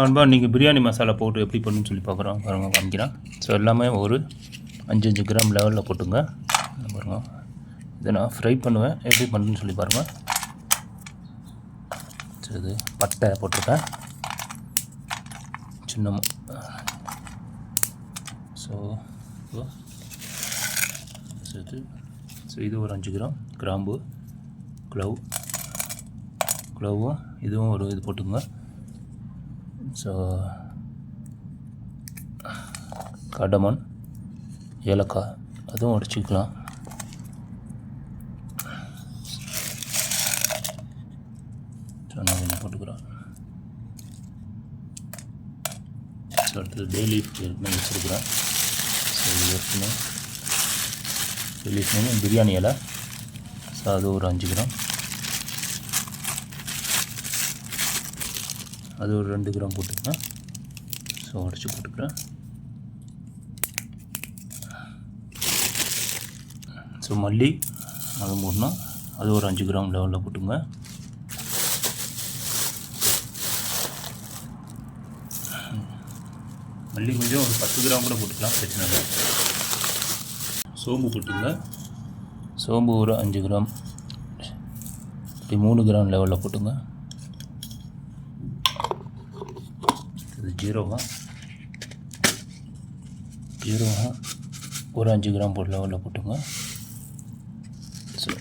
நண்பா நீங்கள் பிரியாணி மசாலா போட்டு எப்படி பண்ணுன்னு சொல்லி பார்க்குறோம். பாருங்க காமிக்கிறேன். ஸோ எல்லாமே ஒரு அஞ்சு அஞ்சு கிராம் லெவலில் போட்டுங்க. பாருங்க. இதை நான் ஃப்ரை பண்ணுவேன். எப்படி பண்ணுன்னு சொல்லி பாருங்கள் ஸோ இது பட்டை போட்டிருக்கேன். சின்னமும் ஸோ ஸோ இது ஸோ இது ஒரு அஞ்சு கிராம். கிராம்பு க்ளவ் க்ளவும் இதுவும் ஒரு இது போட்டுக்கோங்க ஸோ கடமன் ஏலக்காய் அதுவும் அடிச்சுக்கலாம். ஸோ ஸோ அடுத்தது டெய்லி ஏற்கனவே வச்சுருக்குறேன். ஸோ ஏற்கனவே டெய்லி மீன் பிரியாணி இலை. ஸோ அது ஒரு அஞ்சு கிராம். அது ஒரு ரெண்டு கிராம் போட்டுக்கிறேன் ஸோ உடச்சி போட்டுக்கிறேன். ஸோ மல்லி அது போடணும். அது ஒரு அஞ்சு கிராம் லெவலில் போட்டுங்க மல்லி கொஞ்சம் ஒரு பத்து கிராம் கூட போட்டுக்கலாம் பிரச்சனை இல்லை. சோம்பு போட்டுங்க. சோம்பு ஒரு அஞ்சு கிராம். இப்படி மூணு கிராம் லெவலில் போட்டுங்க. இது ஜீரகம். ஜீரகம் ஒரு அஞ்சு கிராம் போட்டு லெவலில் போட்டுங்க. ஸோ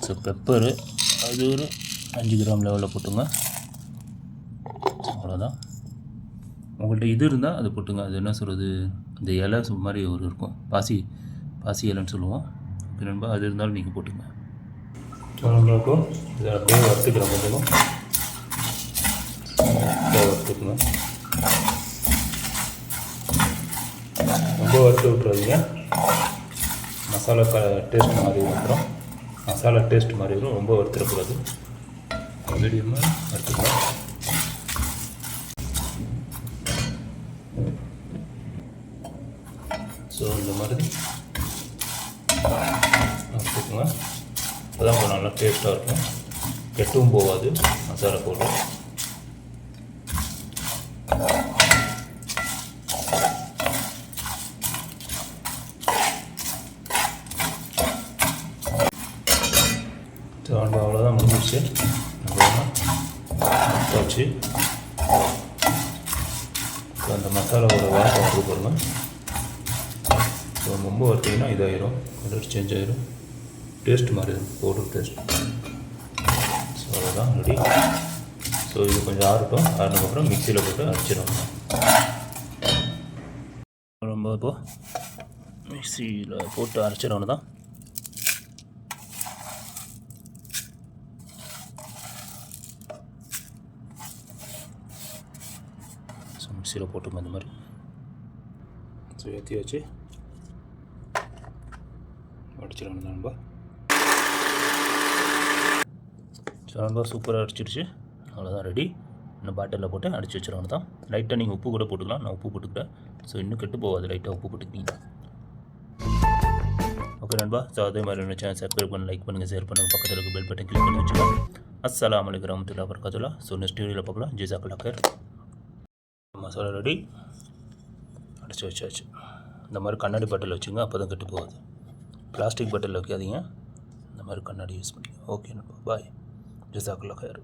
ஸோ பெப்பரு அது ஒரு அஞ்சு கிராம் லெவலில் போட்டுங்க. அவ்வளோதான். உங்கள்கிட்ட இது இருந்தால் அது போட்டுங்க. அது என்ன சொல்கிறது இந்த இலை சு- மாதிரி ஒரு இருக்கும். பாசி பாசி இலைன்னு சொல்லுவோம். நண்பா அது இருந்தாலும் நீங்கள் போட்டுங்க. சோளங்களுக்கும் இதை அப்படியே வறுத்துக்கிறேன் கொஞ்சம் வறுத்துக்கணும் ரொம்ப வறுத்து விட்றாதீங்க மசாலா க டேஸ்ட் மாதிரி வந்துடும் மசாலா டேஸ்ட் மாதிரி வரும் ரொம்ப வறுத்துடக்கூடாது மீடியமாக வறுத்துக்கலாம் ஸோ இந்த மாதிரி வறுத்துக்குங்க அப்பதான் கொஞ்சம் நல்லா டேஸ்ட்டாக இருக்கும். கெட்டும் போகாது. மசாலா பவுடர் அவ்வளோதான் முடிஞ்சிச்சு வச்சு அந்த மசாலாவோட வாசம் வந்து பாருங்கள் ரொம்ப பார்த்தீங்கன்னா இதாயிரும். கலர் சேஞ்ச் ஆயிரும். டேஸ்ட் மாதிரி பவுடர் டேஸ்ட். ஸோ அதுதான் ரெடி ஸோ இது கொஞ்சம் ஆறட்டும். ஆறினதுக்கப்புறம் மிக்சியில் போட்டு அரைச்சிடும் ரொம்ப இப்போ மிக்சியில் போட்டு அரைச்சிடணும் தான். ஸோ மிக்சியில் போட்டுங்க இந்த மாதிரி. ஸோ ஏற்றி வச்சு அடிச்சிடணும் நண்பா நண்பா சூப்பராக அடிச்சிருச்சு அவ்வளோதான் ரெடி இன்னும் பாட்டிலில் போட்டு அடிச்சு வச்சிடணும் தான் லைட்டாக நீங்கள் உப்பு கூட போட்டுக்கலாம். நான் உப்பு போட்டுக்கிறேன். ஸோ இன்னும் கெட்டு போகாது. லைட்டாக உப்பு போட்டுக்கிட்டீங்க ஓகே நண்பா. ஸோ அதே மாதிரி என்ன சேனல் சப்ஸ்கிரைப் பண்ணி லைக் பண்ணுங்கள் ஷேர் பண்ணுங்கள் பக்கத்தில் இருக்க பெல் பட்டன் கிளிக் பண்ணி வச்சுக்கலாம் அஸ்ஸலாமு அலைக்கும் வரமத்துல்லாஹி வபரகாத்துஹு ஸோ நெக்ஸ்ட் வீடியோவில் பார்க்கலாம். ஜிசாக்கல்லா கர் மசாலா ரெடி அடிச்சு வச்சாச்சு. இந்த மாதிரி கண்ணாடி பாட்டில் வச்சுங்க அப்போ தான் கெட்டு போகாது. பிளாஸ்டிக் பாட்டில் வைக்காதீங்க. இந்த மாதிரி கண்ணாடி யூஸ் பண்ணி ஓகே பாய் ஜிசாக்கல்லா கர்